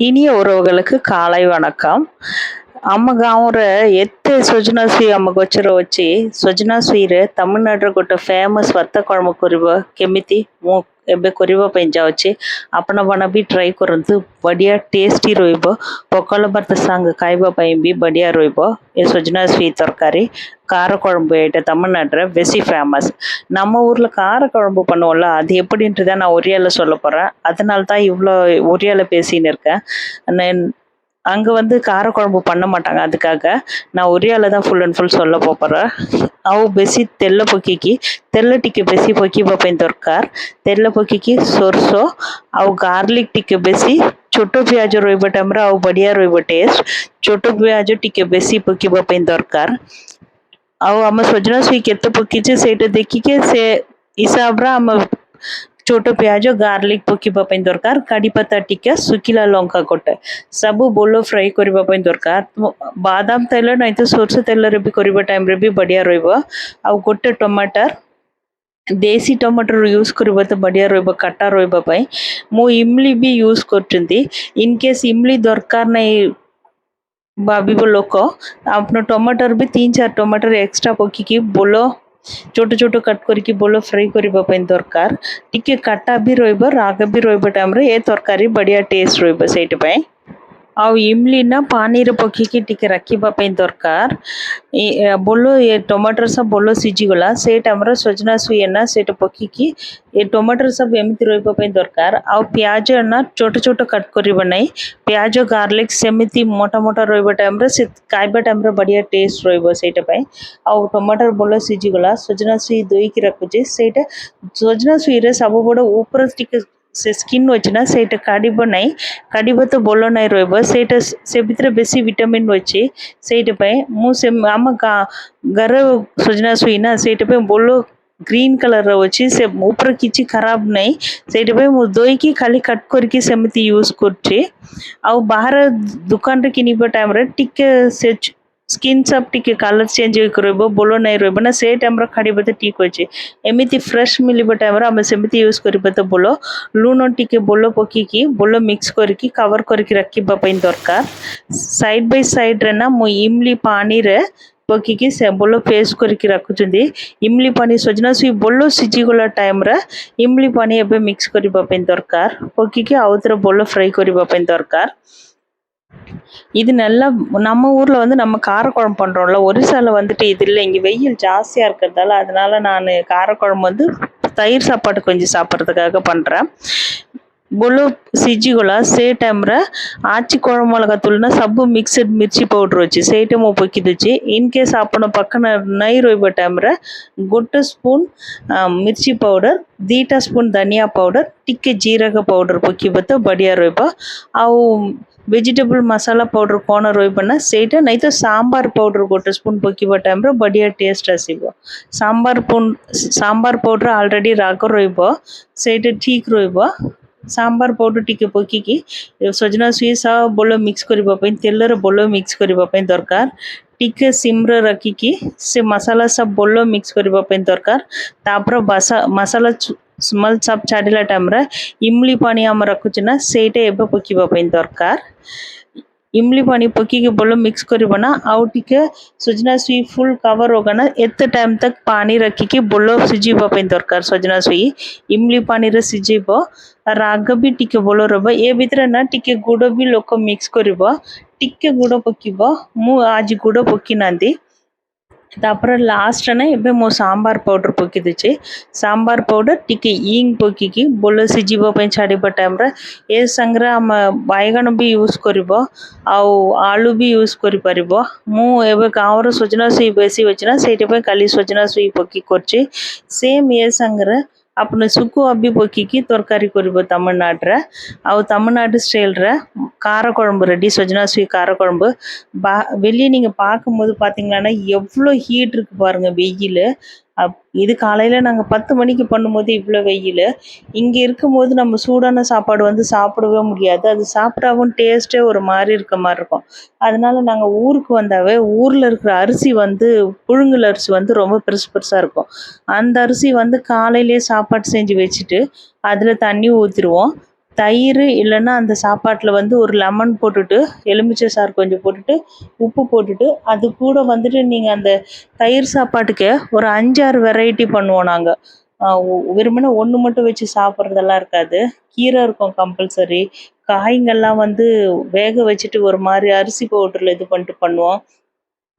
இனிய உறவுகளுக்கு காலை வணக்கம் ಆಮಗ ಅವ್ರ ಎತ್ತೆ ಸೊಜನಾ ಸ್ವೀರ್ ಅಮ್ಮ ಗೊಚ್ಚರ ವಚ್ಚಿ ಸೊಜನಾ ಸ್ವೀರ್ ತಮಿಳ್ನಾಡ್ರ ಗೊಟ್ಟ ಫೇಮಸ್ ವತ್ತ ಕೊಳಮ ಕುರಿಬ ಕೆಮ್ಮಿತಿ ಮೂಕ್ ଏବେ குறிவா பெஞ்சா வச்சு ଆପଣମାନେ ବି ଟ୍ରାଏ କରନ୍ତୁ ବଢ଼ିଆ ଟେଷ୍ଟି ରହିବ ପଖାଳ ଭାତ ସାଙ୍ଗ ଖାଇବା ପାଇଁ ବି ବଢ଼ିଆ ରହିବ ଏ ସଜନା ଛୁଇଁ ତରକାରୀ கார ஐட்டம் தமிழ்நாட்டில் வெசி ஃபேமஸ் நம்ம ஊரில் காரக்குழம்பு பண்ணுவோம்ல அது எப்படின்றத நான் ஒரியாவில் சொல்ல போகிறேன் அதனால தான் இவ்வளோ ஒரியாவில் பேசின்னு இருக்கேன். அங்கே வந்து காரக்குழம்பு பண்ண மாட்டாங்க அதுக்காக நான் ஒரே ஆள் தான் ஃபுல் அண்ட் ஃபுல் சொல்ல போகிறேன் ಅವು ಬೆಸಿ ತೆಲ್ಲ ಪೊಕ್ಕಿಕ್ಕಿ ತೆಲ್ಲ ಟಿಕೆ ಬೆಸಿ ಪೊಕ್ಕಿ ಬಪ್ಪೆನ್ ದೊರ್ಕಾರ್ ತೆಲ್ಲ ಪೊಕ್ಕಿಕ್ಕಿ ಸೊರ್ಸೋ ಅವು ಗಾರ್ಲಿಕ್ ಟಿಕೆ ಬೆಸಿ ছোট পেঁয়াজ রইব টাইমরা আউ বড়িয়া রইব টেস্ট ছোট পেঁয়াজ টিকে বেশি পকিবা পাই দরকার আউ আমার সজনা সুই কেতে পকিছে সেইটা দেখিকে সে হিসাবরা ଆମ ଛୋଟ ପିଆଜ ଗାର୍ଲିକ୍ ପକେଇବା ପାଇଁ ଦରକାର କାଡ଼ି ପତା ଟିକେ ଶୁଖିଲା ଲଙ୍କା ଗୋଟେ ସବୁ ବୋଲ ଫ୍ରାଏ କରିବା ପାଇଁ ଦରକାର ବାଦାମ ତେଲ ନାହିଁ ତ ସୋରିଷ ତେଲରେ ବି କରିବା ଟାଇମ୍ରେ ବି ବଢ଼ିଆ ରହିବ ଆଉ ଗୋଟେ ଟମାଟର ଦେଶୀ ଟମାଟର ୟୁଜ୍ କରିବ ତ ବଢ଼ିଆ ରହିବ କାଟା ରହିବା ପାଇଁ ମୁଁ ଇମଲି ବି ୟୁଜ୍ କରୁଛନ୍ତି ଇନ୍ କେସ୍ ଇମଲି ଦରକାର ନାହିଁ ଭାବିବ ଲୋକ ଆପଣ ଟମାଟର ବି ତିନି ଚାରି ଟମାଟର ଏକ୍ସଟ୍ରା ପକେଇକି ବୋଲ ছোট ছোট কাট করিকি বল ফ্রাই করা দরকার টিকি কাটা বি রহব রাগ বি রহব টাইম্রে এ তরকারি বড়িয়া টেস্ট রহব সেইপাই ଆଉ ଇମଲିନା ପାଣିରେ ପକେଇକି ଟିକେ ରଖିବା ପାଇଁ ଦରକାର ବୋଲ ଏ ଟମାଟର ସବୁ ବୋଲ ସିଝିଗଲା ସେଇଟା ଆମର ସଜନା ଛୁଇଁ ନା ସେଇଟା ପକେଇକି ଏ ଟମାଟର ସବୁ ଏମିତି ରହିବା ପାଇଁ ଦରକାର ଆଉ ପିଆଜ ନା ଛୋଟ ଛୋଟ କଟ୍ କରିବ ନାହିଁ ପିଆଜ ଗାର୍ଲିକ୍ ସେମିତି ମୋଟା ମୋଟା ରହିବା ଟାଇମ୍ରେ ସେ ଖାଇବା ଟାଇମ୍ରେ ବଢ଼ିଆ ଟେଷ୍ଟ ରହିବ ସେଇଟା ପାଇଁ ଆଉ ଟମାଟର ଭଲ ସିଝିଗଲା ସଜନା ଛୁଇଁ ଧୋଇକି ରଖୁଛି ସେଇଟା ସଜନା ଛୁଇଁରେ ସବୁବେଳେ ଉପରେ ଟିକେ ସେ ସ୍କିନ୍ ଅଛି ନା ସେଇଟା କାଢ଼ିବ ନାହିଁ କାଢ଼ିବ ତ ଭଲ ନାହିଁ ରହିବ ସେଇଟା ସେ ଭିତରେ ବେଶୀ ଭିଟାମିନ୍ ଅଛି ସେଇଥିପାଇଁ ମୁଁ ସେ ଆମ ଗାଁ ଘର ସଜନା ଛୁଇଁ ନା ସେଇଥିପାଇଁ ଭଲ ଗ୍ରୀନ୍ କଲର୍ର ଅଛି ସେ ଉପରେ କିଛି ଖରାପ ନାହିଁ ସେଇଥିପାଇଁ ମୁଁ ଧୋଇକି ଖାଲି କଟ୍ କରିକି ସେମିତି ୟୁଜ୍ କରୁଛି ଆଉ ବାହାର ଦୋକାନରେ କିଣିବା ଟାଇମ୍ରେ ଟିକେ ସେ સ્કિન સબ ટીકે કલર ચેન્જ હોઈକି ରହିବ ବୋଲ ନାହିଁ ରହିବ ନା ସେ ଟାଇମ୍ର ଖାଡ଼ିବା ତ ଠିକ୍ ଅଛି ଏମିତି ଫ୍ରେଶ୍ ମିଳିବ ଟାଇମ୍ରେ ଆମେ ସେମିତି ୟୁଜ୍ କରିବା ତ ବୋଲ ଲୁଣ ଟିକେ ବୋଲ ପକାଇକି ବୋଲ ମିକ୍ସ କରିକି କଭର୍ କରିକି ରଖିବା ପାଇଁ ଦରକାର ସାଇଡ଼୍ ବାଇ ସାଇଡ଼୍ରେ ନା ମୁଁ ଇମ୍ଲି ପାଣିରେ ପକାଇକି ସେ ବୋଲ ପେଷ୍ଟ କରିକି ରଖୁଛନ୍ତି ଇମ୍ଲି ପାଣି ସଜନା ସୁଇ ବୋଲ ସିଝିଗଲା ଟାଇମ୍ରେ ଇମ୍ଲି ପାଣି ଏବେ ମିକ୍ସ କରିବା ପାଇଁ ଦରକାର ପକାଇକି ଆଉ ଥରେ ବୋଲ ଫ୍ରାଏ କରିବା ପାଇଁ ଦରକାର இது நல்லா நம்ம ஊரில் வந்து நம்ம காரக்குழம்பு பண்ணுறோம்ல ஒரிசாவில் வந்துட்டு இது இல்லை இங்கே வெயில் ஜாஸ்தியாக இருக்கிறதால அதனால் நான் காரக்குழம்பு வந்து தயிர் சாப்பாடு கொஞ்சம் சாப்பிட்றதுக்காக பண்ணுறேன் గుళ్ళు సిజ్జిగుల సేటమ్ర ఆచి కుళమొలగ తులిన సబ్బు మిక్సడ్ మిర్చి పౌడర్ వచ్చి సేటము పొక్కిదిచ్చి ఇన్కే సాపణ పక్కన నై రొయ్యబట్టమ్ర గుట్టు స్పూన్ మిర్చి పౌడర్ ದೀಟ ಸ್ಪೂನ್ ಧನಿಯಾ ಪೌಡರ್ ಟಿಕ್ಕೆ ಜೀರಗ ಪೌಡರ್ ಪುಕ್ಕಿ ಬತ್ತು ಬಡಿಯ ರೋಯ್ಬ ಅವು ପାଉଡ଼ର ପକେଇବ ତ ବଢ଼ିଆ ରହିବ ଆଉ ଭେଜିଟେବୁଲ୍ ମସଲା ପାଉଡ଼ର କ'ଣ ରହିବ ନା ସେଇଟା ନାଇଁ ତ ସାମ୍ବାର ପାଉଡ଼ର ଗୋଟେ ସ୍ପୁନ୍ ପକେଇବା ଟାଇମ୍ରେ ବଢ଼ିଆ ଟେଷ୍ଟ ଆସିବ ସାମ୍ବାର ସାମ୍ବାର ପାଉଡ଼ର ଅଲରେଡ଼ି ରାଗ ରହିବ ସେଇଟା ଠିକ୍ ରହିବ ସାମ୍ବାର ପାଉଡ଼ର ଟିକେ ପକେଇକି ସଜନା ଛୁଇଁ ସହ ଭଲ ମିକ୍ସ କରିବା ପାଇଁ ତେଲରେ ଭଲ ମିକ୍ସ କରିବା ପାଇଁ ଦରକାର ଟିକେ ସିମ୍ରେ ରଖିକି ସେ ମସଲା ସବୁ ଭଲ ମିକ୍ସ କରିବା ପାଇଁ ଦରକାର ତାପରେ ବାସା ମସଲା ସ୍ମଲ୍ ଚପ୍ ଛାଡ଼ିଲା ଟାଇମ୍ରେ ଇମଲି ପାଣି ଆମେ ରଖୁଛୁ ନା ସେଇଟା ଏବେ ପକାଇବା ପାଇଁ ଦରକାର ଇମଲି ପାଣି ପକାଇକି ଭଲ ମିକ୍ସ କରିବ ନା ଆଉ ଟିକେ ସଜନା ସୁଇ ଫୁଲ୍ କଭର୍ ହୋଗନା ଏତେ ଟାଇମ୍ ତକ୍ ପାଣି ରଖିକି ଭଲ ସିଝିବା ପାଇଁ ଦରକାର ସଜନା ସୁଇ ଇମଲି ପାଣିରେ ସିଝିବ ରାଗ ବି ଟିକେ ଭଲ ରହିବ ଏ ଭିତରେ ନା ଟିକେ ଗୁଡ଼ ବି ଲୋକ ମିକ୍ସ କରିବ ଟିକେ ଗୁଡ଼ ପକାଇବ ମୁଁ ଆଜି ଗୁଡ଼ ପକାଇନାହାନ୍ତି ନାହାନ୍ତି ତାପରେ ଲାଷ୍ଟରେ ନା ଏବେ ମୁଁ ସାମ୍ବାର ପାଉଡ଼ର ପକେଇ ଦେଉଛି ସାମ୍ବାର ପାଉଡ଼ର ଟିକେ ଇଙ୍ଗ ପକେଇକି ଭଲ ସିଝିବା ପାଇଁ ଛାଡ଼ିବା ଟାଇମ୍ରେ ଏ ସାଙ୍ଗରେ ଆମେ ବାଇଗଣ ବି ୟୁଜ୍ କରିବ ଆଉ ଆଳୁ ବି ୟୁଜ୍ କରିପାରିବ ମୁଁ ଏବେ ଗାଁର ସଜନା ଛୁଇଁ ବେଶୀ ଅଛି ନା ସେଇଥିପାଇଁ କାଲି ସଜନା ଛୁଇଁ ପକେଇ କରୁଛି ସେମ୍ ଏ ସାଙ୍ଗରେ ଆପଣ ଶୁଖୁଆ ବି ପକେଇକି ତରକାରୀ କରିବ தமிழ்நாட்டில் ଆଉ தமிழ்நாடு ஸ்டைலில் காரக்குழம்பு ரெடி சஜ்னா ஸ்வீ காரக்குழம்பு பா வெளியே நீங்கள் பார்க்கும்போது பார்த்தீங்கன்னா எவ்வளோ ஹீட் இருக்கு பாருங்கள் வெயில் அப் இது காலையில் நாங்கள் பத்து மணிக்கு பண்ணும்போது இவ்வளோ வெயில். இங்கே இருக்கும்போது நம்ம சூடான சாப்பாடு வந்து சாப்பிடவே முடியாது. அது சாப்பிட்டாவும் டேஸ்ட்டே ஒரு மாதிரி இருக்க மாதிரி இருக்கும். அதனால் நாங்கள் ஊருக்கு வந்தாவே ஊரில் இருக்கிற அரிசி வந்து புழுங்கல் அரிசி வந்து ரொம்ப பெருசு பெருசாக இருக்கும். அந்த அரிசி வந்து காலையிலேயே சாப்பாடு செஞ்சு வச்சுட்டு அதில் தண்ணி ஊற்றிடுவோம் தயிர் இல்லைன்னா அந்த சாப்பாட்டில் வந்து ஒரு லெமன் போட்டுட்டு எலுமிச்சை சாறு கொஞ்சம் போட்டுட்டு உப்பு போட்டுட்டு அது கூட வந்துட்டு நீங்கள் அந்த தயிர் சாப்பாட்டுக்கு ஒரு அஞ்சாறு வெரைட்டி பண்ணுவோம் நாங்கள் வெறுமனே ஒன்று மட்டும் வச்சு சாப்பிட்றதெல்லாம் இருக்காது. கீரை இருக்கும் கம்பல்சரி காய்ங்கள்லாம் வந்து வேக வச்சுட்டு ஒரு மாதிரி அரிசி பவுடரில் இது பண்ணிட்டு பண்ணுவோம்.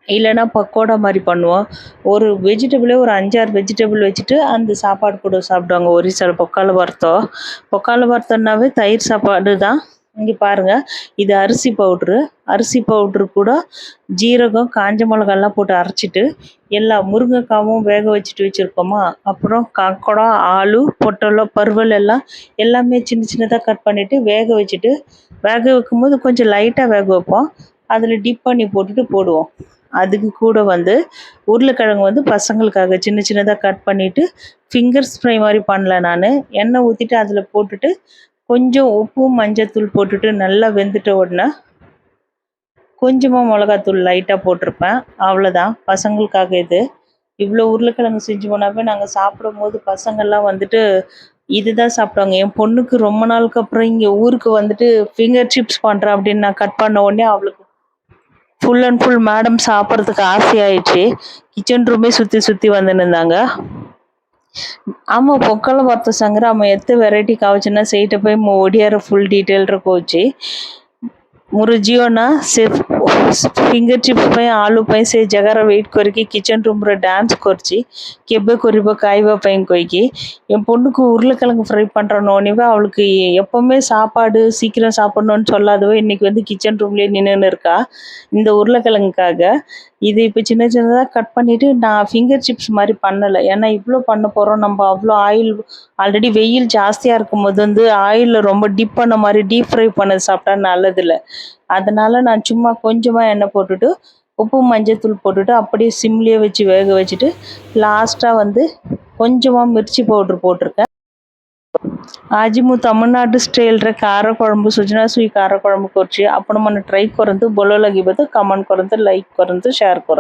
இல்லைன்னா பக்கோடா மாதிரி பண்ணுவோம். ஒரு வெஜிடபிளே ஒரு அஞ்சாறு வெஜிடபிள் வச்சுட்டு அந்த சாப்பாடு கூட சாப்பிடுவாங்க. ஒரிசால பொக்கால வறுத்தம் பொக்கால வறுத்தோன்னாவே தயிர் சாப்பாடு தான். இங்கே பாருங்கள் இது அரிசி பவுட்ரு அரிசி பவுட்ரு கூட ஜீரகம் காஞ்ச மிளகாலாம் போட்டு அரைச்சிட்டு எல்லா முருங்கைக்காவும் வேக வச்சுட்டு வச்சுருக்கோமா? அப்புறம் காக்கடா ஆலு பொட்டலோ பருவல் எல்லாம் எல்லாமே சின்ன சின்னதாக கட் பண்ணிவிட்டு வேக வச்சுட்டு வேக வைக்கும்போது கொஞ்சம் லைட்டாக வேக வைப்போம். அதில் டிப் பண்ணி போட்டுட்டு போடுவோம். அதுக்கு கூட வந்து உருளைக்கிழங்கு வந்து பசங்களுக்காக சின்ன சின்னதாக கட் பண்ணிவிட்டு ஃபிங்கர் ஃப்ரை மாதிரி பண்ணல நான். எண்ணெய் ஊற்றிட்டு அதில் போட்டுட்டு கொஞ்சம் உப்பும் மஞ்சத்தூள் போட்டுட்டு நல்லா வெந்துட்ட உடனே கொஞ்சமாக மிளகாத்தூள் லைட்டாக போட்டிருப்பேன். அவ்வளோதான் பசங்களுக்காக இது. இவ்வளோ உருளைக்கிழங்கு செஞ்சு போனாவே நாங்கள் சாப்பிடும் போது பசங்கள்லாம் வந்துட்டு இதுதான் சாப்பிடுவாங்க. என் பொண்ணுக்கு ரொம்ப நாளுக்கு அப்புறம் இங்கே ஊருக்கு வந்துட்டு ஃபிங்கர் சிப்ஸ் பண்ணுறேன் அப்படின்னு நான் கட் பண்ண உடனே அவளுக்கு ஃபுல் அண்ட் ஃபுல் மேடம் சாப்பிட்றதுக்கு ஆசையாயிடுச்சு கிச்சன் ரூமே சுற்றி சுற்றி வந்துன்னு இருந்தாங்க ஆமாம் பொక్కல பார்த்த சங்கர ஆமாம் எத்தனை வெரைட்டி காவச்சுன்னா சைட்டை போய் ஒடியார ஃபுல் டீட்டெயில் இருக்கோச்சு முருஜியோனா செஃப் ଫିଙ୍ଗର ଚିପ୍ସ ପାଇଁ ଆଳୁ ପାଇଁ ସେ ଜାଗାର ୱେଟ୍ କରିକି କିଚେନ୍ ରୁମ୍ରେ ଡ୍ୟାନ୍ସ କରିଛି କେବେ କରିବ ଖାଇବା ପାଇଁ କହିକି என் பொண்ணுக்கு உருளைக்கிழங்கு ஃப்ரை பண்ணுறனோடனே அவளுக்கு எப்போவுமே சாப்பாடு சீக்கிரம் சாப்பிட்ணுன்னு சொல்லாதவ இன்னைக்கு வந்து கிச்சன் ரூம்லேயே நின்றுன்னு இருக்கா இந்த உருளைக்கிழங்குக்காக இது இப்போ சின்ன சின்னதாக கட் பண்ணிவிட்டு நான் ஃபிங்கர் சிப்ஸ் மாதிரி பண்ணலை. ஏன்னா இவ்வளோ பண்ண போகிறோம் நம்ம அவ்வளோ ஆயில் ஆல்ரெடி வெயில் ஜாஸ்தியாக இருக்கும் போது வந்து ஆயிலில் ரொம்ப டிப் பண்ண மாதிரி டீப் ஃப்ரை பண்ணது சாப்பிட்டா நல்லதில்லை. அதனால் நான் சும்மா கொஞ்சமாக எண்ணெய் போட்டுட்டு உப்பு மஞ்சத்தூள் போட்டுட்டு அப்படியே சிம்லேயே வச்சு வேக வச்சுட்டு லாஸ்ட்டாக வந்து கொஞ்சமாக மிர்ச்சி பவுட்ரு போட்டிருக்கேன். ఆజి ମୁଁ ତାମିଲନାଡୁ స్టైల్ రే కార కొడంబు సుజనా సుయి కార కొడంబు కొర్చి అప్పుడు మన ట్రై కొరంతు బొలో లగిబతు కమెంట్ కొరంతు లైక్ కొరంతు షేర్ కొరంతు